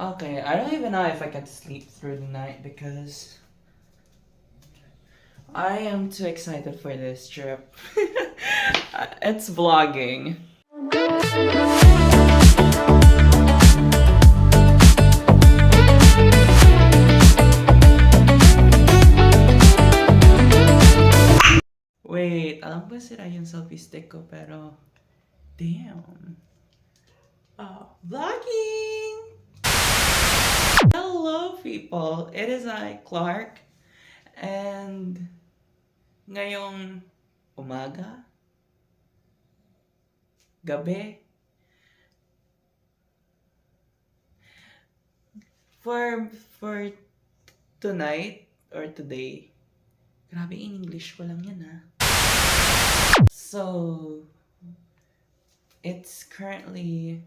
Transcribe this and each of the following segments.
Okay, I don't even know if I can sleep through the night because I am too excited for this trip. it's vlogging. Wait, alam ko sira yung selfie stick ko pero damn. Uh, vlogging! Hello, people. It is I, Clark. And ngayong umaga, gabi, for for tonight or today, grabe in English ko lang yan ah. So, it's currently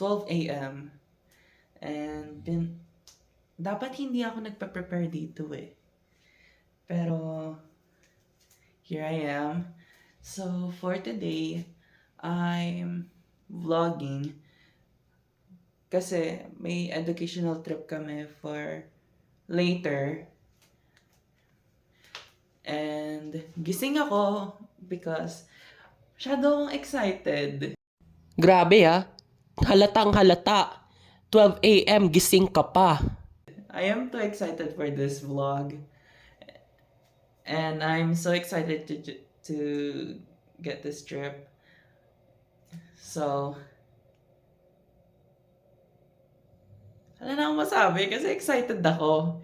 12 a.m. And bin, dapat hindi ako nagpa-prepare dito eh. Pero, here I am. So, for today, I'm vlogging. Kasi may educational trip kami for later. And gising ako because masyado akong excited. Grabe ah. Halatang halata. 12 a.m. gising ka pa. I am too excited for this vlog. And I'm so excited to to get this trip. So Wala na akong masabi kasi excited ako.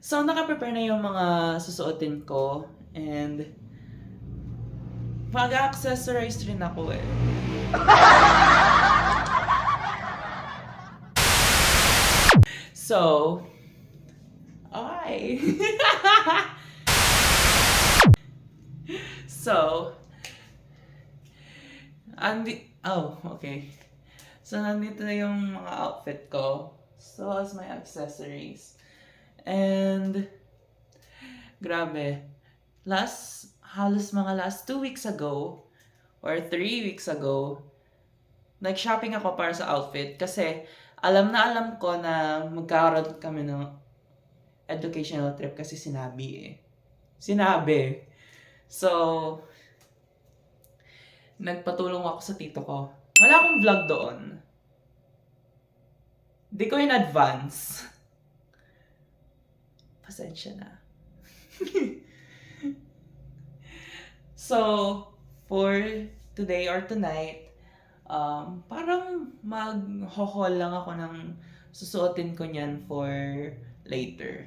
So, nakaprepare na yung mga susuotin ko. And, mag-accessorize rin ako eh. So, okay. so, andi, oh, okay. So, nandito na yung mga outfit ko. So, as my accessories. And, grabe. Last, halos mga last two weeks ago, or three weeks ago, nag-shopping ako para sa outfit kasi alam na alam ko na magkakaroon kami ng educational trip kasi sinabi eh. Sinabi. So, nagpatulong ako sa tito ko. Wala akong vlog doon. Di ko in advance. Pasensya na. so, for today or tonight, um, parang mag-haul lang ako ng susuotin ko niyan for later.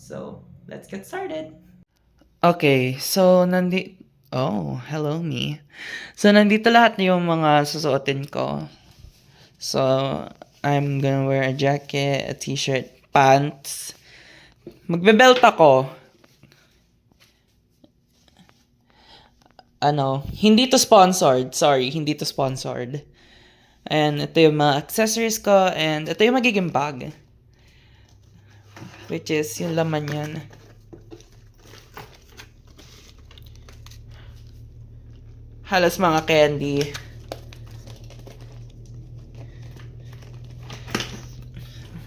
So, let's get started. Okay, so nandi Oh, hello me. So nandito lahat yung mga susuotin ko. So, I'm gonna wear a jacket, a t-shirt, pants. Magbe-belt ako. Ano, hindi to sponsored. Sorry, hindi to sponsored. And ito yung mga accessories ko and ito yung magiging bag. Which is yung laman yan. Halos mga candy.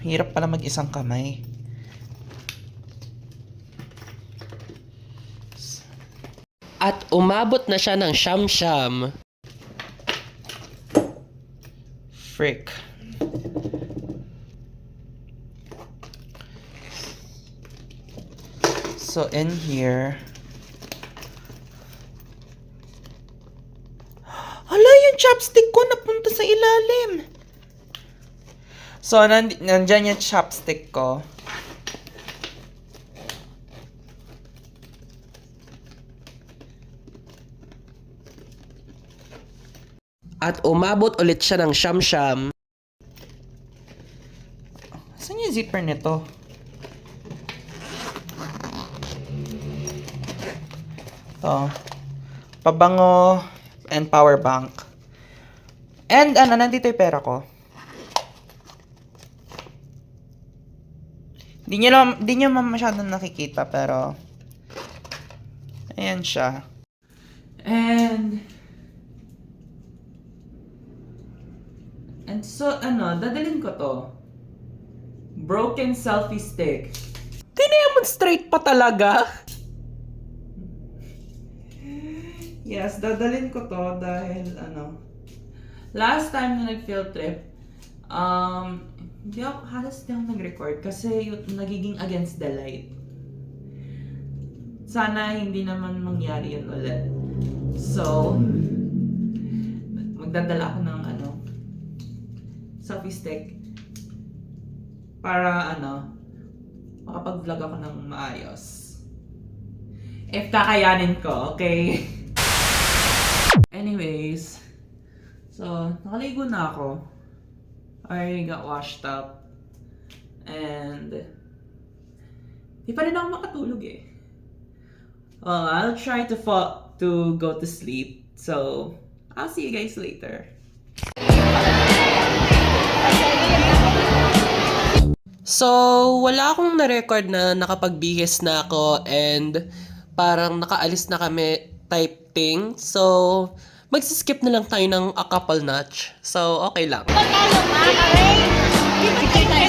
Hirap pala mag-isang kamay. At umabot na siya ng siyam-siyam. Frick. So in here. Hala, yung chopstick ko napunta sa ilalim. So, nand nandyan yung chopstick ko. At umabot ulit siya ng siyam-siyam. Saan yung zipper nito? Ito. Pabango and power bank. And ano, nandito yung pera ko. Di nyo, lang, di nyo ma- masyadong nakikita pero ayan siya. And so, ano, dadalhin ko to. Broken selfie stick. Dinemonstrate pa talaga? Yes, dadalhin ko to dahil ano, last time na nag-field trip, um, hindi ako, halos hindi ako nag-record kasi yung nagiging against the light. Sana hindi naman mangyari yun ulit. So, magdadala ako ng selfie stick para ano, makapag-vlog ako ng maayos. If kakayanin ko, okay? Anyways, so, nakaligo na ako. I got washed up. And, di pa rin ako makatulog eh. Well, I'll try to fall, to go to sleep. So, I'll see you guys later. So, wala akong na-record na nakapagbihis na ako and parang nakaalis na kami type thing. So, magsiskip na lang tayo ng a couple notch. So, okay lang. Is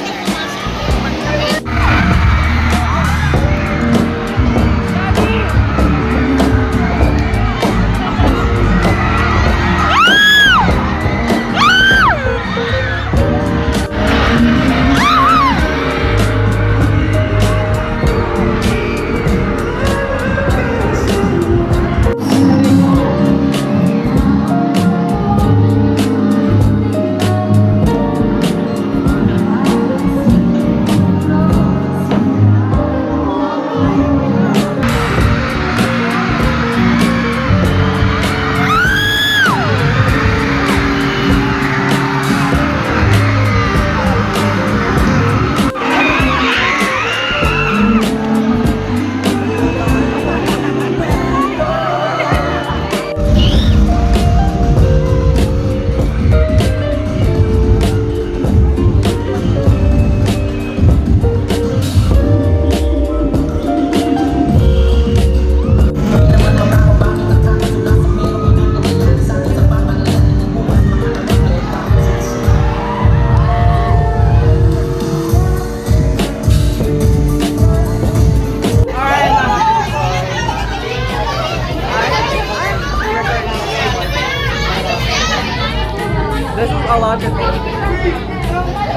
think.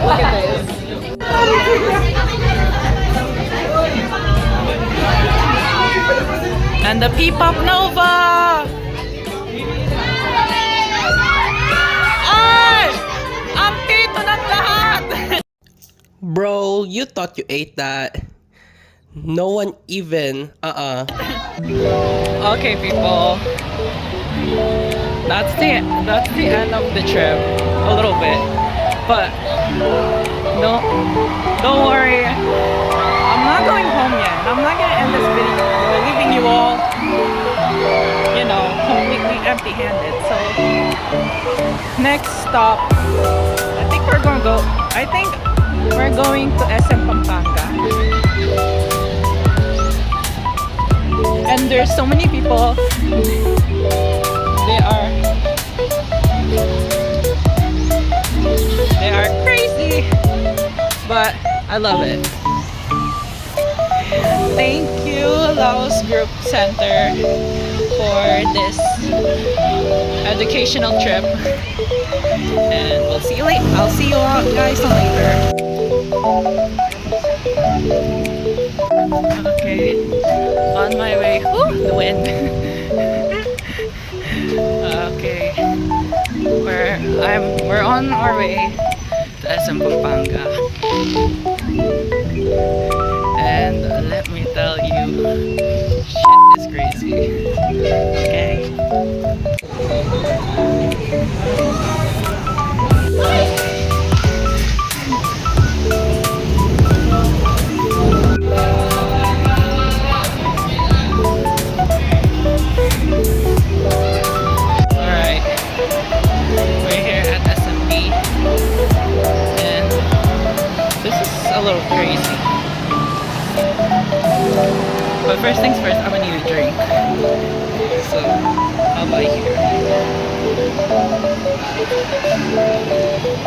Look at this. And the P-Pop Nova! Ay! Ang tito ng lahat! Bro, you thought you ate that. No one even, uh-uh. Okay, people. That's the that's the end of the trip. A little bit, but don't don't worry. I'm not going home yet. I'm not gonna end this video We're leaving you all, you know, completely empty-handed. So next stop, I think we're gonna go. I think we're going to SM Pampanga. And there's so many people but i love it thank you laos group center for this educational trip and we'll see you later i'll see you all guys later okay on my way Whew, the wind Okay. We're I'm we're on our way to SM Pampanga. And let me tell you, shit is crazy. First things first, I'm gonna need a drink. So, how about here?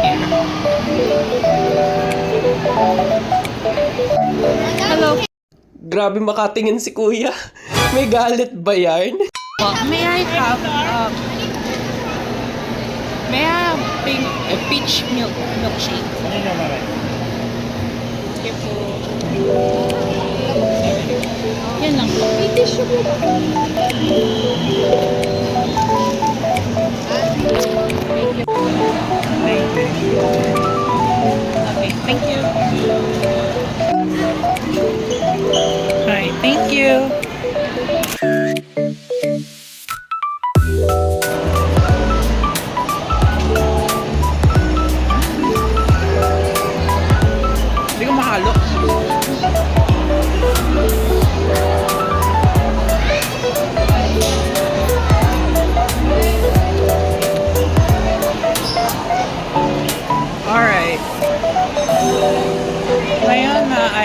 Here. Hello. Grabe makatingin si kuya. May galit ba yan? May I have um, May I have pink, uh, peach milk milkshake? Sige po. Yan lang. May tissue po. Okay, thank you. Alright, thank you.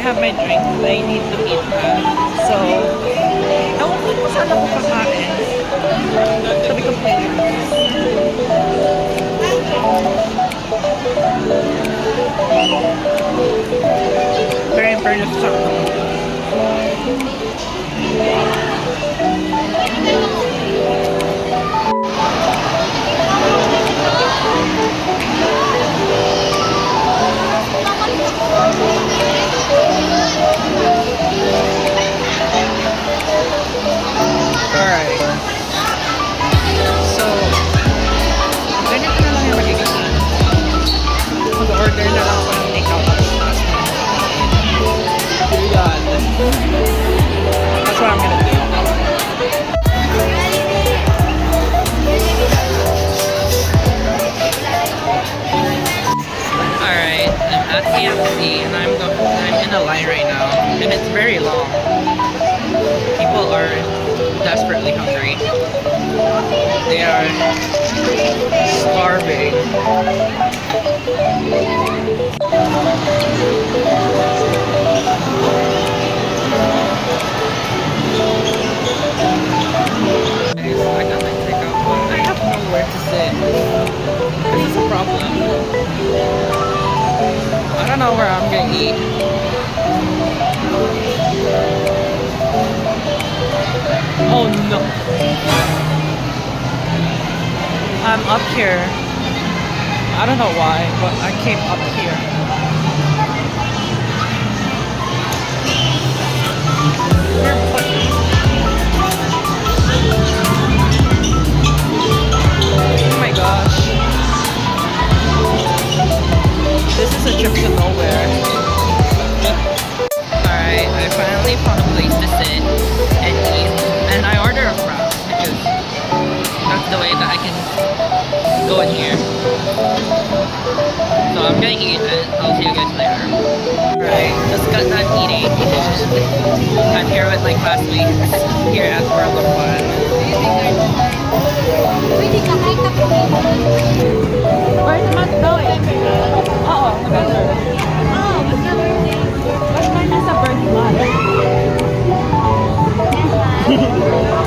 Have my drink, I need to eat na. So, ewan ko kung saan ako kakain. Sabi ko. Pero in fairness sa Alright. So, ganito na lang yung magiging. Mag-order na lang ako ng. That's what I'm gonna do. Alright, I'm at KFC and I'm go- I'm in a line right now, and it's very long. Are starving. I I have nowhere to sit. This is a problem. I don't know where I'm gonna eat. Oh no. I'm up here. I don't know why, but I came up here.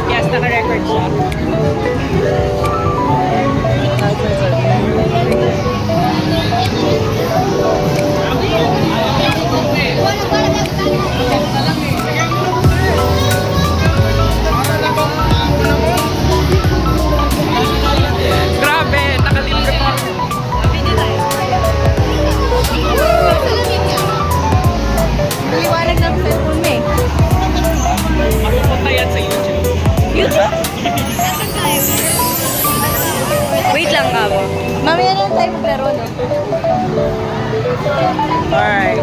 Yes, naka-record siya. Grabe, Mamaya na tayo maglaro, no? Alright.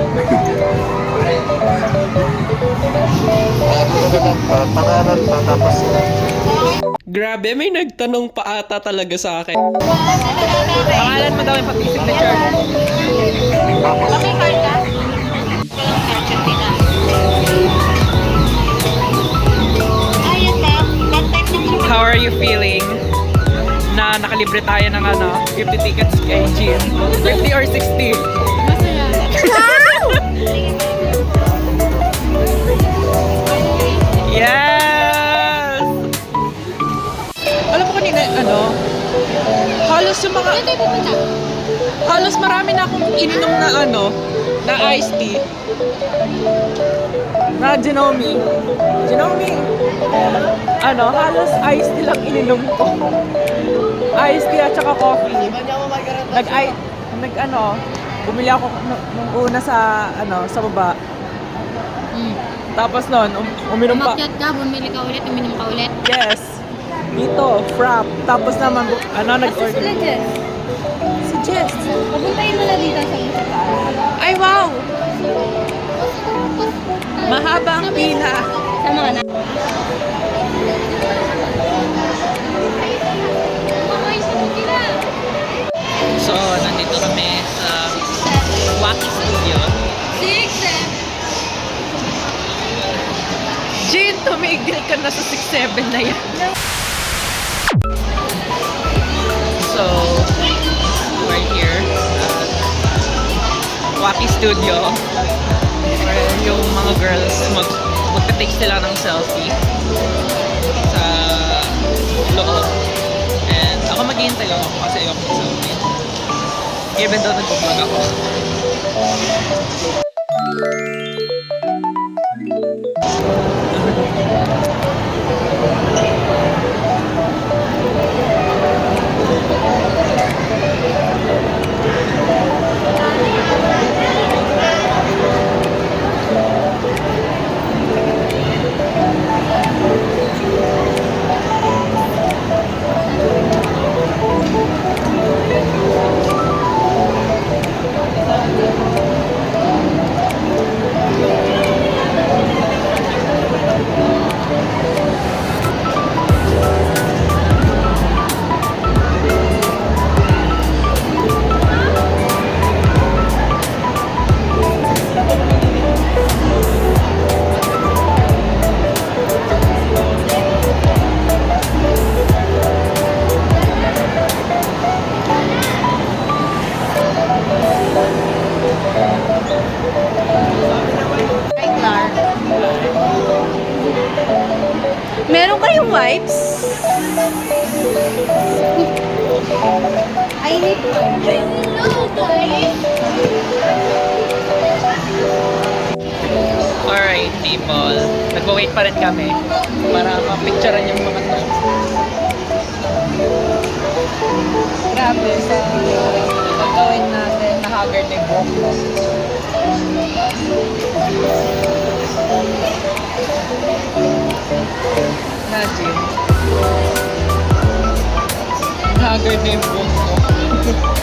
Pangalan pa tapos Grabe, may nagtanong pa ata talaga sa akin. Pangalan mo daw yung pati signature. Kami karta? Ayun na. That time na How are you feeling? Na nakalibre tayo ng ano, 50 tickets kay Jean. 50 or 60? Yes! Alam mo kanina, ano, halos yung mga, pupunta? Halos marami na akong ininom na ano, na iced tea. Na Genomi. Genomi. Ano, halos iced tea lang ininom ko. Iced tea at saka coffee. Nag, I, nag ano, bumili ako nung, una sa, ano, sa baba. Tapos noon, um, uminom pa. Umakyat ka, bumili ka ulit, uminom ka ulit. Yes. Dito, frap. Tapos naman, ano, Sila nag-order. Jess. Si Jess. Papuntayin mo na dito sa mga taas. Ay, wow! Mahaba ang pila. Sa mga na. So, nandito kami sa Wacky Studio. Six, seven. Jean, tumigil ka na sa 6'7 na yan. So, we're here at Wacky Studio. Where yung mga girls mag magta-take sila ng selfie sa loob. And ako maghihintay lang ako kasi ayoko mag-selfie. nie będę tego wymagał. Thank Haggard na yung buhok ko.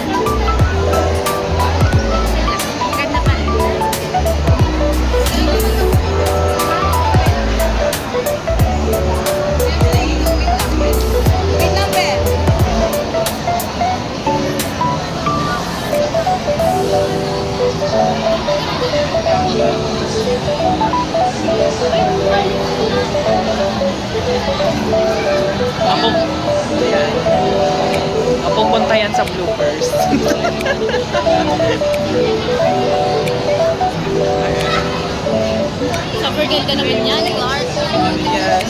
Ako, yan. Mapupunta yan sa bloopers. Suffer girl ka naman yan, Clark. yes.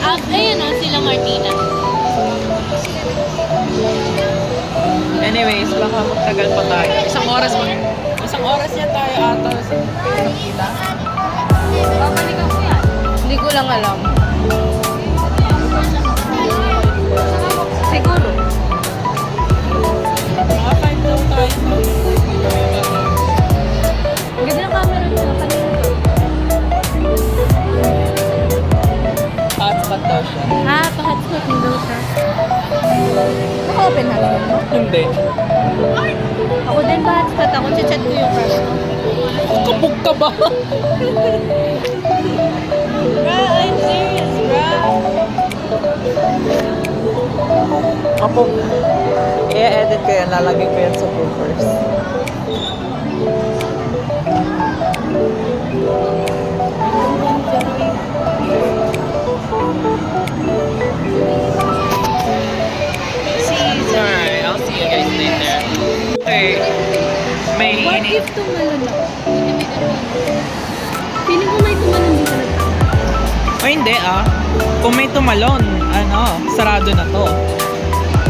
Ah, ayan o, sila Martina. Anyways, baka magtagal pa tayo. Isang oras pa. Isang oras yan tayo ata sa sa pila. Babalik ako yan. Hindi ko lang alam. Siguro. Mga five daw tayo. Ang ganda ng camera nyo. Kanina to. Hotspot daw siya. Ha, pa-hotspot mo daw siya. Naka-open mo? Hindi. Ako din pa-hotspot ako. Chat ko yung crush ko. Kabog ka ba? Bro, I'm serious, bro. Ako, i-edit ko yan. Lalagay ko yan sa bloopers. If tumalon ako? Feeling ko may tumalon dito. O hindi ah. Kung may tumalon, ano, sarado na to.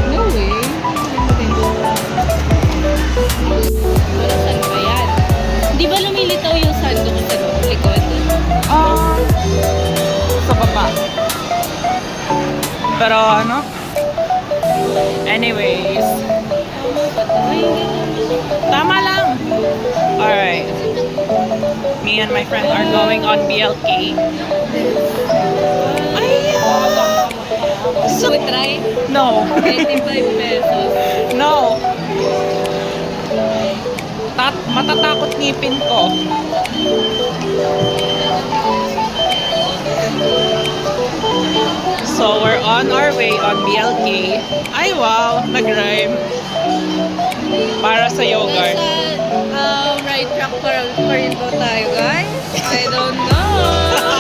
No way. Parang saan ba yan? Di ba lumilitaw yung sando ko sa loob? Likod? Ah, sa baba. Pero ano? Anyways, Ay, tama lang. Alright. Me and my friend are going on BLK. Ay, So, try. no. 85 pesos. No. Tat matatakot ngipin ko. So, we're on our way on BLK. Ay, wow! Nag-rhyme. Para sa yogurt. Nasa um, right track pa, pa rin po tayo, guys. I don't know.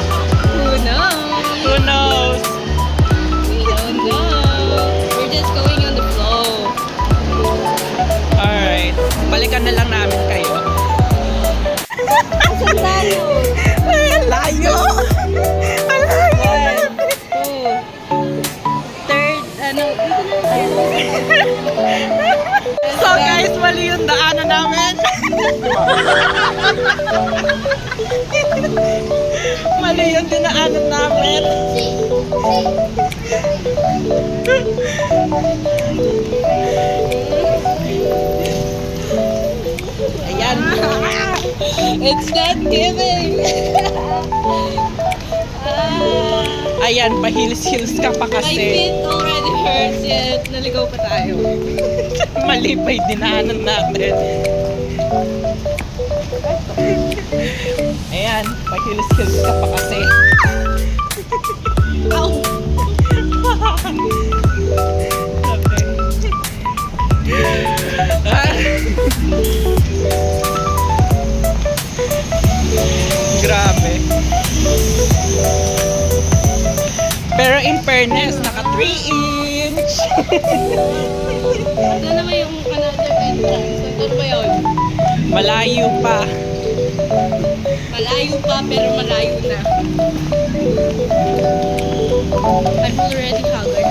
Who knows? Who knows? We don't know. We're just going on the flow. Alright. Balikan na lang namin kayo. Saan tayo? Layo! Third, ano, dito na tayo. So guys, mali yung daanan namin. Mali yung dinaanan namin. Ayan. It's not giving. ah, Ayan, pahils-hils ka pa my kasi. feet already hurts yet. Naligaw pa tayo. Mali pa yung dinaanan natin. Ayan, pahils-hils ka pa kasi. Ow! Grabe. Pero in fairness, naka 3 inch. Ito naman yung another entrance. Ito ba yun? Malayo pa. Malayo pa, pero malayo na. I'm already haggard.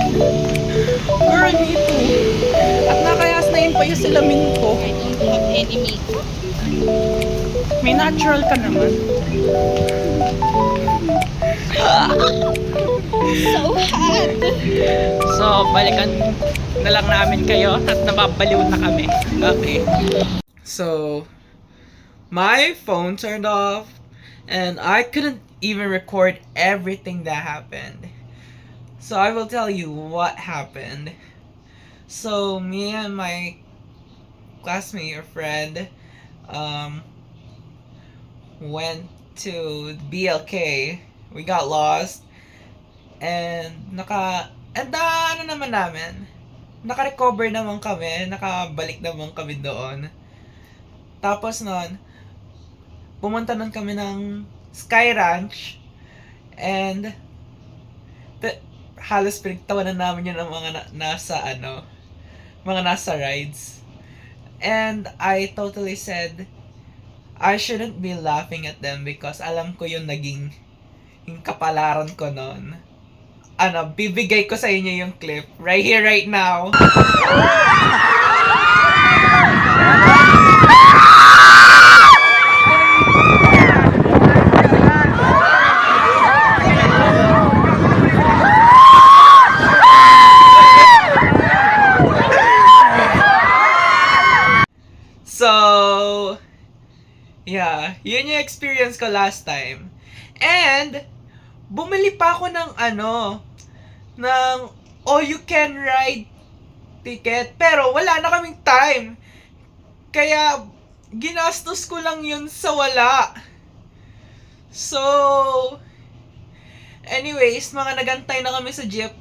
Girl, me too. At nakayas na yun pa yung salamin ko. I don't have any makeup. May natural ka naman. So hot! So, balikan na lang namin kayo at nababaliw na kami. Okay. So, my phone turned off and I couldn't even record everything that happened. So, I will tell you what happened. So, me and my classmate or friend um, went to BLK. We got lost. And naka and uh, ano naman namin, naka-recover naman kami, nakabalik naman kami doon. Tapos nun, pumunta nun kami ng Sky Ranch and t- halos pinagtawanan namin yun ng mga na- nasa ano, mga nasa rides. And I totally said, I shouldn't be laughing at them because alam ko yung naging yung kapalaran ko noon. Ano, bibigay ko sa inyo yung clip. Right here, right now. So, yeah, yun yung experience ko last time. And, bumili pa ako ng ano, ng all you can ride ticket. Pero wala na kaming time. Kaya, ginastos ko lang yun sa wala. So, anyways, mga nagantay na kami sa jeep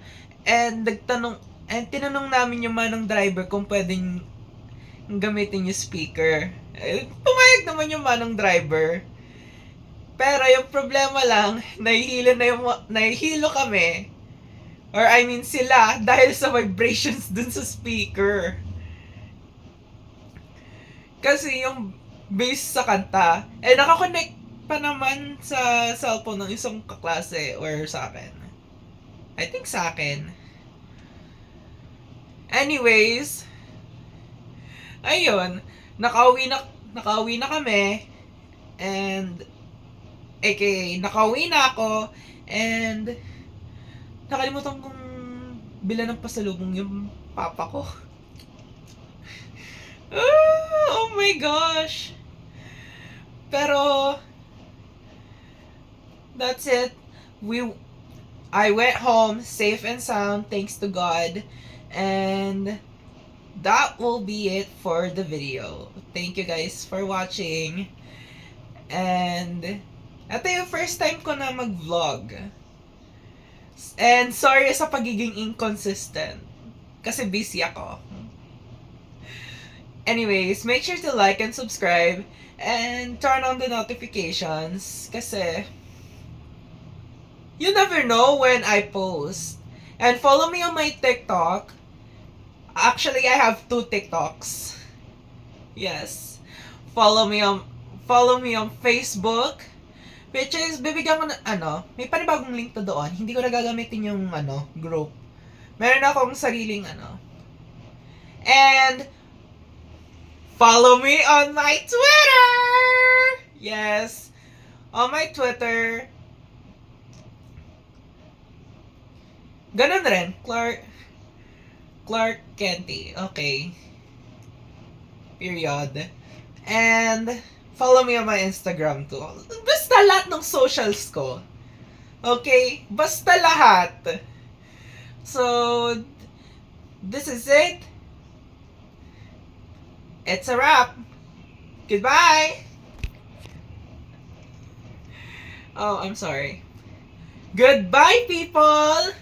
and nagtanong, and tinanong namin yung manong driver kung pwedeng gamitin yung speaker. Eh, pumayag naman yung manong driver. Pero yung problema lang, nahihilo na yung, nahihilo kami. Or I mean sila, dahil sa vibrations dun sa speaker. Kasi yung bass sa kanta, eh nakakonect pa naman sa cellphone ng isang kaklase or sa akin. I think sa akin. Anyways, ayun, nakauwi na, nakauwi na kami, and, aka, nakauwi na ako, and, nakalimutan kong bila ng pasalubong yung papa ko. Ah, oh my gosh! Pero, that's it. We, I went home safe and sound, thanks to God. And that will be it for the video. Thank you guys for watching. And ito yung first time ko na mag-vlog. And sorry sa pagiging inconsistent. Kasi busy ako. Anyways, make sure to like and subscribe and turn on the notifications kasi you never know when I post. And follow me on my TikTok. Actually, I have two TikToks. Yes. Follow me on follow me on Facebook. Is, bibigyan ko na, ano, may panibagong link to doon. Hindi ko na gagamitin yung, ano, group. Meron akong sariling, ano. And, follow me on my Twitter! Yes. On my Twitter, Ganun rin. Clark. Clark Kenty. Okay. Period. And, follow me on my Instagram too. Basta lahat ng socials ko. Okay? Basta lahat. So, this is it. It's a wrap. Goodbye. Oh, I'm sorry. Goodbye, people!